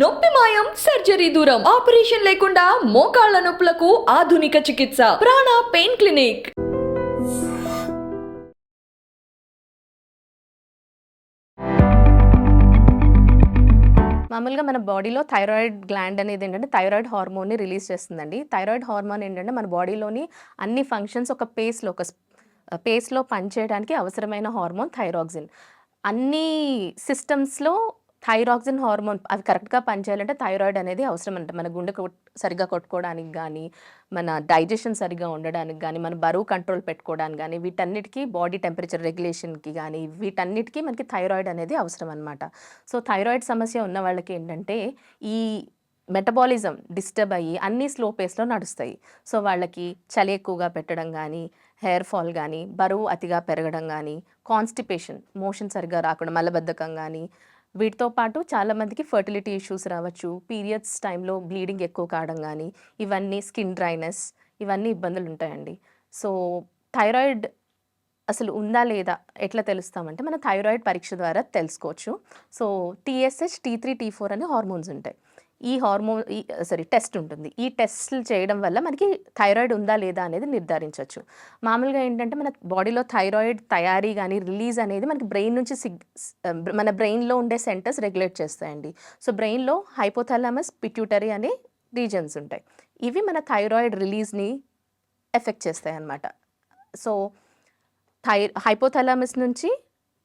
నొప్పి మాయం సర్జరీ దూరం ఆపరేషన్ లేకుండా మోకాళ్ళ నొప్పులకు ఆధునిక చికిత్స ప్రాణ పెయిన్ క్లినిక్. మామూలుగా మన బాడీలో థైరాయిడ్ గ్లాండ్ అనేది ఏంటంటే థైరాయిడ్ హార్మోన్ని రిలీజ్ చేస్తుందండి. థైరాయిడ్ హార్మోన్ ఏంటంటే మన బాడీలోని అన్ని ఫంక్షన్స్ ఒక పేస్లో ఒక పేస్లో పనిచేయడానికి అవసరమైన హార్మోన్ థైరాక్సిన్. అన్ని సిస్టమ్స్లో థైరాక్సిన్ హార్మోన్ అవి కరెక్ట్గా పనిచేయాలంటే థైరాయిడ్ అనేది అవసరం అంట మన గుండె సరిగ్గా కొట్టుకోవడానికి కానీ మన డైజెషన్ సరిగ్గా ఉండడానికి కానీ మన బరువు కంట్రోల్ పెట్టుకోవడానికి కానీ వీటన్నిటికీ బాడీ టెంపరేచర్ రెగ్యులేషన్కి కానీ వీటన్నిటికీ మనకి థైరాయిడ్ అనేది అవసరం అనమాట సో థైరాయిడ్ సమస్య ఉన్న వాళ్ళకి ఏంటంటే ఈ మెటబాలిజం డిస్టర్బ్ అయ్యి అన్ని స్లో పేస్లో నడుస్తాయి. సో వాళ్ళకి చలి ఎక్కువగా పెట్టడం కానీ హెయిర్ ఫాల్ కానీ బరువు అతిగా పెరగడం కానీ కాన్స్టిపేషన్ మోషన్ సరిగ్గా రాకుండా మలబద్ధకం కానీ వీటితో పాటు చాలామందికి ఫర్టిలిటీ ఇష్యూస్ రావచ్చు. పీరియడ్స్ టైంలో బ్లీడింగ్ ఎక్కువ కావడం కానీ ఇవన్నీ స్కిన్ డ్రైనెస్ ఇవన్నీ ఇబ్బందులు ఉంటాయండి. సో థైరాయిడ్ అసలు ఉందా లేదా ఎట్లా తెలుస్తామంటే మన థైరాయిడ్ పరీక్ష ద్వారా తెలుసుకోవచ్చు. So TSH T three T four అనే హార్మోన్స్ ఉంటాయి. ఈ హార్మోన్ ఈ సారీ టెస్ట్ ఉంటుంది. ఈ టెస్ట్లు చేయడం వల్ల మనకి థైరాయిడ్ ఉందా లేదా అనేది నిర్ధారించవచ్చు. మామూలుగా ఏంటంటే మన బాడీలో థైరాయిడ్ తయారీ కానీ రిలీజ్ అనేది మనకి బ్రెయిన్ నుంచి సిగ్ మన బ్రెయిన్లో ఉండే సెంటర్స్ రెగ్యులేట్ చేస్తాయండి. సో బ్రెయిన్లో హైపోథాలమస్ పిట్యూటరీ అనే రీజన్స్ ఉంటాయి. ఇవి మన థైరాయిడ్ రిలీజ్ని ఎఫెక్ట్ చేస్తాయి అన్నమాట సో థై హైపోథాలమస్ నుంచి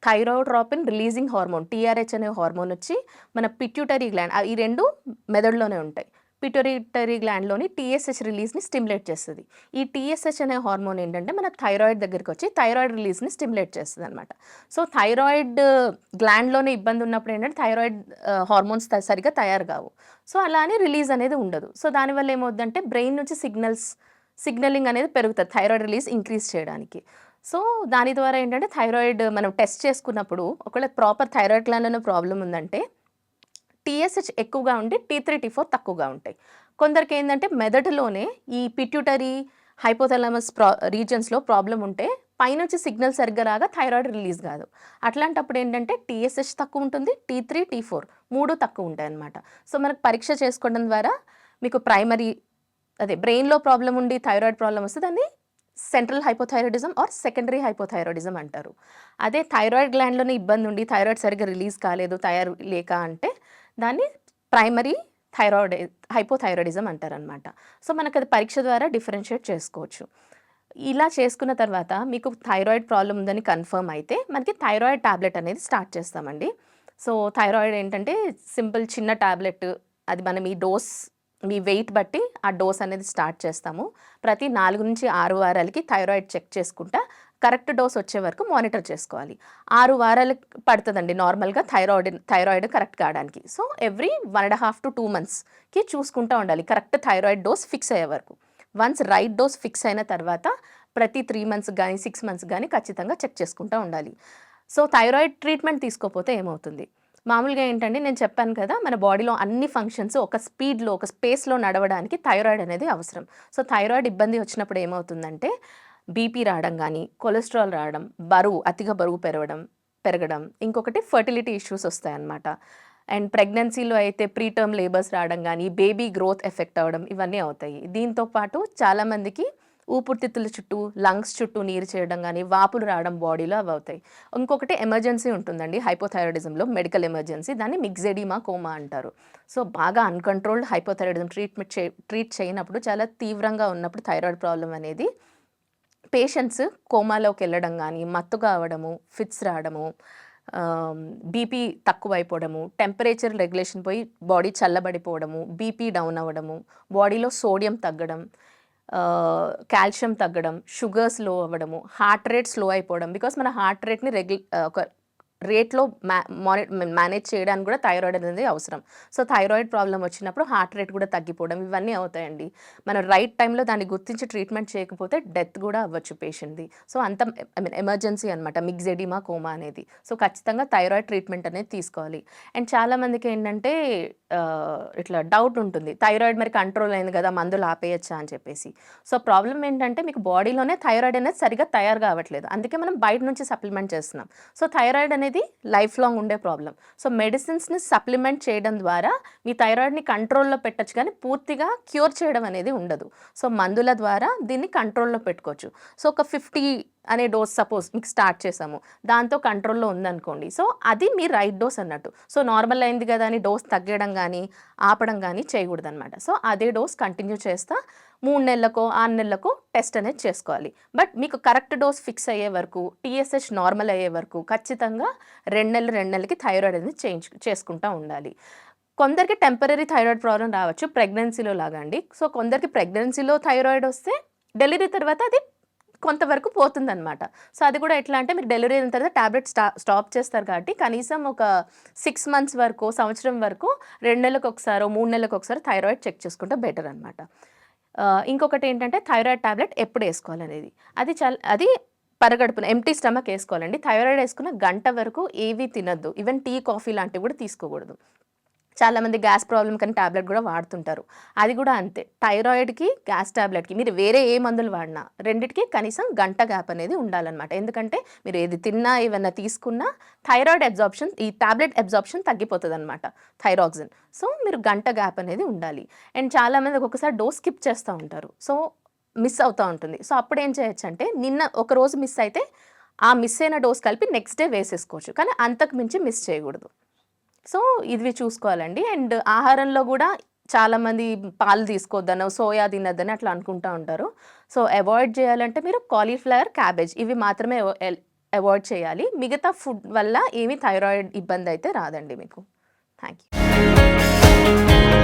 థైరోట్రాపిన్ రిలీజింగ్ హార్మోన్ టీఆర్హెచ్ అనే హార్మోన్ వచ్చి మన పిట్యూటరీ గ్లాండ్ ఈ రెండు మెదడులోనే ఉంటాయి. పిట్యూటరీ గ్లాండ్లోని టీఎస్హెచ్ రిలీజ్ని స్టిమ్యులేట్ చేస్తుంది. ఈ టీఎస్హెచ్ అనే హార్మోన్ ఏంటంటే మన థైరాయిడ్ దగ్గరికి వచ్చి థైరాయిడ్ రిలీజ్ని స్టిమ్యులేట్ చేస్తుంది అనమాట సో థైరాయిడ్ గ్లాండ్లోనే uh, ఇబ్బంది ఉన్నప్పుడు ఏంటంటే థైరాయిడ్ హార్మోన్స్ సరిగా తయారు కావు సో అలా అని రిలీజ్ అనేది ఉండదు. సో దానివల్ల ఏమవుద్దంటే బ్రెయిన్ నుంచి సిగ్నల్స్ సిగ్నలింగ్ అనేది పెరుగుతుంది థైరాయిడ్ రిలీజ్ ఇంక్రీజ్ చేయడానికి. సో దాని ద్వారా ఏంటంటే థైరాయిడ్ మనం టెస్ట్ చేసుకున్నప్పుడు ఒకవేళ ప్రాపర్ థైరాయిడ్ గ్లాండ్లోనే ప్రాబ్లం ఉందంటే టీఎస్హెచ్ ఎక్కువగా ఉండి టీ త్రీ టీ ఫోర్ తక్కువగా ఉంటాయి. కొందరికి ఏంటంటే మెదడులోనే ఈ పిట్యూటరీ హైపోథలామస్ ప్రా రీజన్స్లో ప్రాబ్లం ఉంటే పైనుంచి సిగ్నల్ సరిగ్గా రాగా థైరాయిడ్ రిలీజ్ కాదు. అట్లాంటప్పుడు ఏంటంటే టీఎస్హెచ్ తక్కువ ఉంటుంది టీ త్రీ టీ ఫోర్ మూడు తక్కువ ఉంటాయి అన్నమాట. సో మనకు పరీక్ష చేసుకోవడం ద్వారా మీకు ప్రైమరీ అదే బ్రెయిన్లో ప్రాబ్లం ఉండి థైరాయిడ్ ప్రాబ్లం వస్తే దాన్ని central hypothyroidism or secondary hypothyroidism అంటారు. అదే థైరాయిడ్ గ్లాండ్లోనే ఇబ్బంది ఉండి థైరాయిడ్ సరిగ్గా రిలీజ్ కాలేదు తయారు లేక అంటే దాన్ని ప్రైమరీ థైరాయిడ్ హైపోథైరాయిడిజం అంటారనమాట సో మనకు అది పరీక్ష ద్వారా డిఫరెన్షియేట్ చేసుకోవచ్చు. ఇలా చేసుకున్న తర్వాత మీకు థైరాయిడ్ ప్రాబ్లం ఉందని కన్ఫర్మ్ అయితే మనకి థైరాయిడ్ టాబ్లెట్ అనేది స్టార్ట్ చేస్తామండి. సో థైరాయిడ్ ఏంటంటే సింపుల్ చిన్న టాబ్లెట్ అది మనం ఈ డోస్ మీ వెయిట్ బట్టి ఆ డోస్ అనేది స్టార్ట్ చేస్తాము. ప్రతి నాలుగు నుంచి ఆరు వారాలకి థైరాయిడ్ చెక్ చేసుకుంటా కరెక్ట్ డోస్ వచ్చే వరకు మానిటర్ చేసుకోవాలి. ఆరు వారాలు పడుతుందండి నార్మల్గా థైరాయిడ్ థైరాయిడ్ కరెక్ట్ కావడానికి. So every one and half to two మంత్స్కి చూసుకుంటూ ఉండాలి. కరెక్ట్ థైరాయిడ్ డోస్ ఫిక్స్ అయ్యే వరకు. వన్స్ రైట్ డోస్ ఫిక్స్ అయిన తర్వాత ప్రతి త్రీ మంత్స్ కానీ సిక్స్ మంత్స్ కానీ ఖచ్చితంగా చెక్ చేసుకుంటూ ఉండాలి. సో థైరాయిడ్ ట్రీట్మెంట్ తీసుకోకపోతే ఏమవుతుంది? మామూలుగా ఏంటంటే నేను చెప్పాను కదా మన బాడీలో అన్ని ఫంక్షన్స్ ఒక స్పీడ్లో ఒక స్పేస్లో నడవడానికి థైరాయిడ్ అనేది అవసరం. సో థైరాయిడ్ ఇబ్బంది వచ్చినప్పుడు ఏమవుతుందంటే బీపీ రావడం కానీ కొలెస్ట్రాల్ రావడం బరువు అతిగా బరువు పెరగడం పెరగడం ఇంకొకటి ఫర్టిలిటీ ఇష్యూస్ వస్తాయన్నమాట. అండ్ ప్రెగ్నెన్సీలో అయితే ప్రీటర్మ్ లేబర్స్ రావడం కానీ బేబీ గ్రోత్ ఎఫెక్ట్ అవ్వడం ఇవన్నీ అవుతాయి. దీంతో పాటు చాలామందికి ఊపిరితిత్తుల చుట్టూ లంగ్స్ చుట్టూ నీరు చేయడం కానీ వాపులు రావడం బాడీలో అవి అవుతాయి ఇంకొకటి ఎమర్జెన్సీ ఉంటుందండి. హైపోథైరాయిడిజంలో మెడికల్ ఎమర్జెన్సీ. దాన్ని మిక్సెడిమా కోమా అంటారు. సో బాగా అన్కంట్రోల్డ్ హైపోథైరాయిడిజం ట్రీట్మెంట్ చే ట్రీట్ చేయనప్పుడు చాలా తీవ్రంగా ఉన్నప్పుడు థైరాయిడ్ ప్రాబ్లం అనేది పేషెంట్స్ కోమాలోకి వెళ్ళడం కానీ మత్తుగా కావడము ఫిట్స్ రావడము బీపీ తక్కువైపోవడము టెంపరేచర్ రెగ్యులేషన్ పోయి బాడీ చల్లబడిపోవడము బీపీ డౌన్ అవ్వడము బాడీలో సోడియం తగ్గడం కాల్షియం తగ్గడం షుగర్ స్లో అవ్వడము హార్ట్ రేట్ స్లో అయిపోవడం బికాస్ మన హార్ట్ రేట్ని రెగ్యు ఒక రేట్లో మ్యా మాని మేనేజ్ చేయడానికి కూడా థైరాయిడ్ అనేది అవసరం. సో థైరాయిడ్ ప్రాబ్లం వచ్చినప్పుడు హార్ట్ రేట్ కూడా తగ్గిపోవడం ఇవన్నీ అవుతాయండి. మనం రైట్ టైంలో దాన్ని గుర్తించి ట్రీట్మెంట్ చేయకపోతే డెత్ కూడా అవ్వచ్చు పేషెంట్ది. సో అంత ఐ మీన్ ఎమర్జెన్సీ అనమాట మిగ్జెడిమా కోమా అనేది. సో ఖచ్చితంగా థైరాయిడ్ ట్రీట్మెంట్ అనేది తీసుకోవాలి. అండ్ చాలామందికి ఏంటంటే ఇట్లా డౌట్ ఉంటుంది. థైరాయిడ్ మరి కంట్రోల్ అయింది కదా మందులు ఆపేయచ్చా అని చెప్పేసి. సో ప్రాబ్లం ఏంటంటే మీకు బాడీలోనే థైరాయిడ్ అనేది సరిగా తయారు కావట్లేదు. అందుకే మనం బయట నుంచి సప్లిమెంట్ చేస్తున్నాం. సో థైరాయిడ్ అనేది అనేది లైఫ్ లాంగ్ ఉండే ప్రాబ్లం సో మెడిసిన్స్ని సప్లిమెంట్ చేయడం ద్వారా మీ థైరాయిడ్ని కంట్రోల్లో పెట్టచ్చు కానీ పూర్తిగా క్యూర్ చేయడం అనేది ఉండదు. సో మందుల ద్వారా దీన్ని కంట్రోల్లో పెట్టుకోవచ్చు. సో ఒక ఫిఫ్టీ అనే డోస్ సపోజ్ మీకు స్టార్ట్ చేసాము. దాంతో కంట్రోల్లో ఉందనుకోండి. సో అది మీ రైట్ డోస్ అన్నట్టు. సో నార్మల్ అయింది కదా అని డోస్ తగ్గడం కానీ ఆపడం కానీ చేయకూడదు అనమాట సో అదే డోస్ కంటిన్యూ చేస్తా మూడు నెలలకో ఆరు నెలలకో టెస్ట్ అనేది చేసుకోవాలి. బట్ మీకు కరెక్ట్ డోస్ ఫిక్స్ అయ్యే వరకు టీఎస్హెచ్ నార్మల్ అయ్యే వరకు ఖచ్చితంగా రెండు నెలలు రెండు నెలలకి థైరాయిడ్ అనేది చేంజ్ చేసుకుంటూ ఉండాలి. కొందరికి టెంపరీ థైరాయిడ్ ప్రాబ్లం రావచ్చు ప్రెగ్నెన్సీలో లాగా అండి. సో కొందరికి ప్రెగ్నెన్సీలో థైరాయిడ్ వస్తే డెలివరీ తర్వాత అది కొంతవరకు పోతుందన్నమాట. సో అది కూడా ఎట్లా అంటే మీరు డెలివరీ అయిన తర్వాత ట్యాబ్లెట్ స్టా స్టాప్ చేస్తారు కాబట్టి కనీసం ఒక సిక్స్ మంత్స్ వరకు సంవత్సరం వరకు రెండు నెలలకు ఒకసారి మూడు నెలలకు ఒకసారి థైరాయిడ్ చెక్ చేసుకుంటే బెటర్ అనమాట ఇంకొకటి ఏంటంటే థైరాయిడ్ టాబ్లెట్ ఎప్పుడు వేసుకోవాలనేది. అది చాలా అది పరగడుపున ఎంటీ స్టమక్ వేసుకోవాలండి. థైరాయిడ్ వేసుకున్న గంట వరకు ఏవి తినద్దు. ఈవెన్ టీ కాఫీ లాంటివి కూడా తీసుకోకూడదు. చాలామంది గ్యాస్ ప్రాబ్లం కానీ ట్యాబ్లెట్ కూడా వాడుతుంటారు. అది కూడా అంతే. థైరాయిడ్కి గ్యాస్ ట్యాబ్లెట్కి మీరు వేరే ఏ మందులు వాడినా రెండిటికి కనీసం గంట గ్యాప్ అనేది ఉండాలన్నమాట. ఎందుకంటే మీరు ఏది తిన్నా ఏమైనా తీసుకున్నా థైరాయిడ్ అబ్జార్ప్షన్ ఈ ట్యాబ్లెట్ అబ్జార్ప్షన్ తగ్గిపోతుంది అనమాట థైరాక్సిన్. సో మీరు గంట గ్యాప్ అనేది ఉండాలి. అండ్ చాలామంది ఒక్కొక్కసారి డోస్ స్కిప్ చేస్తూ ఉంటారు. సో మిస్ అవుతూ ఉంటుంది. సో అప్పుడు ఏం చేయొచ్చు అంటే నిన్న ఒక రోజు మిస్ అయితే ఆ మిస్ అయిన డోస్ కలిపి నెక్స్ట్ డే వేసేసుకోవచ్చు. కానీ అంతకు మించి మిస్ చేయకూడదు. సో ఇవి చూసుకోవాలండి. అండ్ ఆహారంలో కూడా చాలామంది పాలు తీసుకోవద్దని సోయా తినొద్దని అట్లా అనుకుంటూ ఉంటారు. సో అవాయిడ్ చేయాలంటే మీరు కాలీఫ్లవర్ క్యాబేజ్ ఇవి మాత్రమే అవాయిడ్ చేయాలి. మిగతా ఫుడ్ వల్ల ఏమీ థైరాయిడ్ ఇబ్బంది అయితే రాదండి మీకు. Thank you